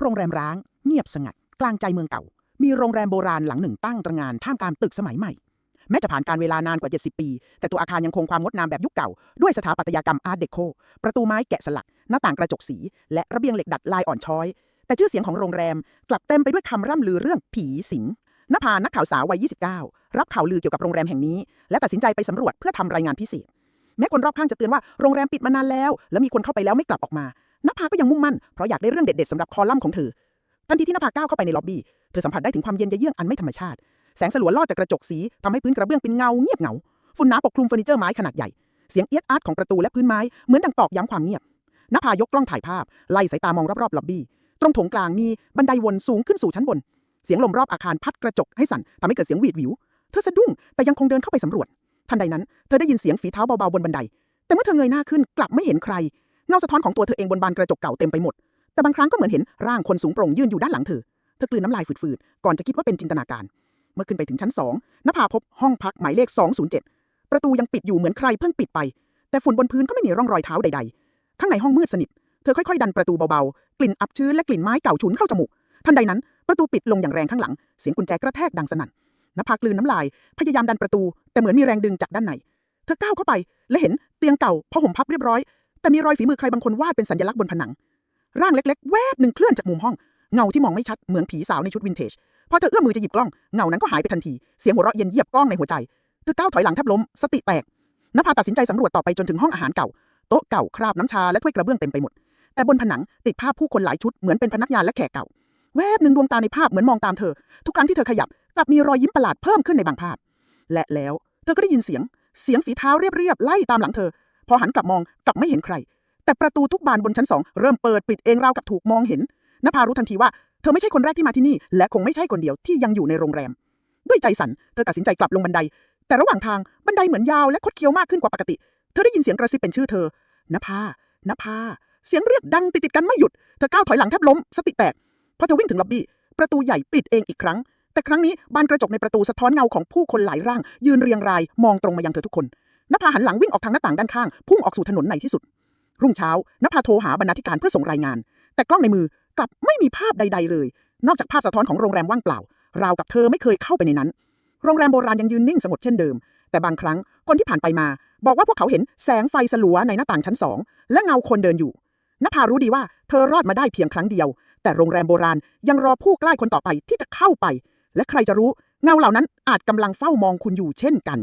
โรงแรมร้าง เงียบสงัด กลางใจเมืองเก่า มีโรงแรมโบราณหลังหนึ่งตั้งตระงานท่ามกลางตึกสมัยใหม่ แม้จะผ่านการเวลานานกว่า 70 ปี แต่ตัวอาคารยังคงความงดงามแบบยุคเก่า ด้วยสถาปัตยกรรมอาร์ตเดโค ประตูไม้แกะสลัก หน้าต่างกระจกสี และระเบียงเหล็กดัดลายอ่อนช้อย แต่ชื่อเสียงของโรงแรมกลับเต็มไปด้วยคำร่ำลือเรื่องผีสิงนภานักข่าวสาววัย 29 รับข่าวลือเกี่ยวกับโรงแรมแห่งนี้ และตัดสินใจไปสำรวจเพื่อทำรายงานพิเศษ แม้คนรอบข้างจะเตือนว่าโรงแรมปิดมานานแล้ว และมีคนเข้าไปแล้วไม่กลับออกมา นภาก็ยังมุ่งมั่น เพราะอยากได้เรื่องเด็ดๆสำหรับคอลัมน์ของเธอ ทันทีที่นภาก้าวเข้าไปในล็อบบี้ เธอสัมผัสได้ถึงความเย็นเยือกอันไม่ธรรมชาติ แสงสลัวลอดจากกระจกสีทำให้พื้นกระเบื้องเป็นเงาเงียบเหงา ฝุ่นหนาปกคลุมเฟอร์นิเจอร์ไม้ขนาดใหญ่ เสียงเอียดอาร์ตของประตูและพื้นไม้เหมือนดังตอกย้ำความเงียบนภายกกล้องถ่ายภาพ ไล่สายตามองรอบๆล็อบบี้ ตรงโถงกลางมีบันไดวนสูงขึ้นสู่ชั้นบน เสียงลมรอบอาคารพัดกระจกให้สั่นทำให้เกิดเสียงหวีดหวิว เธอสะดุ้งแต่ยังคงเดินเข้าไปสำรวจ ทันใดนั้น เธอได้ยินเสียงฝีเท้าเบาๆบนบันได แต่เมื่อเธอเงยหน้าขึ้นกลับไม่เห็นใคร เงาสะท้อนของตัวเธอเองบนบานกระจกเก่าเต็มไปหมด แต่บางครั้งก็เหมือนเห็นร่างคนสูงโปร่งยืนอยู่ด้านหลังเธอ เธอกลืนน้ำลายฝืดๆ ก่อนจะคิดว่าเป็นจินตนาการ เมื่อขึ้นไปถึงชั้นสองนภาพบห้องพักหมายเลข 207 ประตูยังปิดอยู่เหมือนใครเพิ่งปิดไป แต่ฝุ่นบนพื้นก็ไม่มีร่องรอยเท้าใดๆ ข้างในห้องมืดสนิท เธอค่อยๆ ดันประตูเบาๆ กลิ่นอับชื้นและกลิ่นไม้เก่าฉุนเข้าจมูก ทันใดนั้น ประตูปิดลงอย่างแรงข้างหลัง เสียงกุญแจกระแทกดังสนั่นนภากลืนน้ำลาย พยายามดันประตู แต่เหมือนมีแรงดึงจากด้านใน เธอก้าวเข้าไปและเห็นเตียงเก่าผ้าห่มพับเรียบร้อย แต่มีรอยฝีมือใครบางคนวาดเป็นสัญลักษณ์บนผนัง ร่างเล็กๆ แวบหนึ่งเคลื่อนจากมุมห้อง เงาที่มองไม่ชัดเหมือนผีสาวในชุดวินเทจ พอเธอเอื้อมมือจะหยิบกล้อง เงานั้นก็หายไปทันที เสียงหัวเราะเย็นเยียบกล้องในหัวใจ เธอก้าวถอยหลังแทบล้ม สติแตกนภาตัดสินใจสำรวจต่อไปจนถึงห้องอาหารเก่า โต๊ะเก่าคราบน้ำชาและถ้วยกระเบื้องเต็มไปหมด แต่บนผนังติดภาพผู้คนหลายชุดเหมือนเป็นพนักงานและแขกเก่า แวบหนึ่งดวงตาในภาพเหมือนมองตามเธอ ทุกครั้งที่เธอขยับกลับมีรอยยิ้มประหลาดเพิ่มขึ้นในบางภาพ และแล้วเธอก็ได้ยินเสียง เสียงฝีเท้าเรียบๆไล่ตามหลังเธอ พอหันกลับมองกลับไม่เห็นใคร แต่ประตูทุกบานบนชั้นสองเริ่มเปิดปิดเองราวกับถูกมองเห็นนภารู้ทันทีว่าเธอไม่ใช่คนแรกที่มาที่นี่ และคงไม่ใช่คนเดียวที่ยังอยู่ในโรงแรม ด้วยใจสั่นเธอตัดสินใจกลับลงบันได แต่ระหว่างทางบันไดเหมือนยาวและคดเคี้ยวมากขึ้นกว่าปกติ เธอได้ยินเสียงกระซิบเป็นชื่อเธอนภานภา เสียงเรียกดังติดๆกันไม่หยุด เธอก้าวถอยหลังแทบล้ม สติแตก พอเธอวิ่งถึงล็อบบี้ ประตูใหญ่ปิดเองอีกครั้ง แต่ครั้งนี้บานกระจกในประตูสะท้อนเงาของผู้คนหลายร่าง ยืนเรียงรายมองตรงมายังเธอทุกคน นภาหันหลังวิ่งออกทางหน้าต่างด้านข้าง พุ่งออกสู่ถนนในที่สุด รุ่งเช้านภาโทรหาบรรณาธิการเพื่อส่งรายงาน แต่กล้องในมือกลับไม่มีภาพใด ๆเลย นอกจากภาพสะท้อนของโรงแรมว่างเปล่าราวกับเธอไม่เคยเข้าไปในนั้น โรงแรมโบราณยังยืนนิ่งสงบเช่นเดิม แต่บางครั้งคนที่ผ่านไปมา บอกว่าพวกเขาเห็นแสงไฟสลัวในหน้าต่างชั้นสองและเงาคนเดินอยู่นภารู้ดีว่าเธอรอดมาได้เพียงครั้งเดียว แต่โรงแรมโบราณยังรอผู้ใกล้คนต่อไปที่จะเข้าไป และใครจะรู้เงาเหล่านั้นอาจกำลังเฝ้ามองคุณอยู่เช่นกัน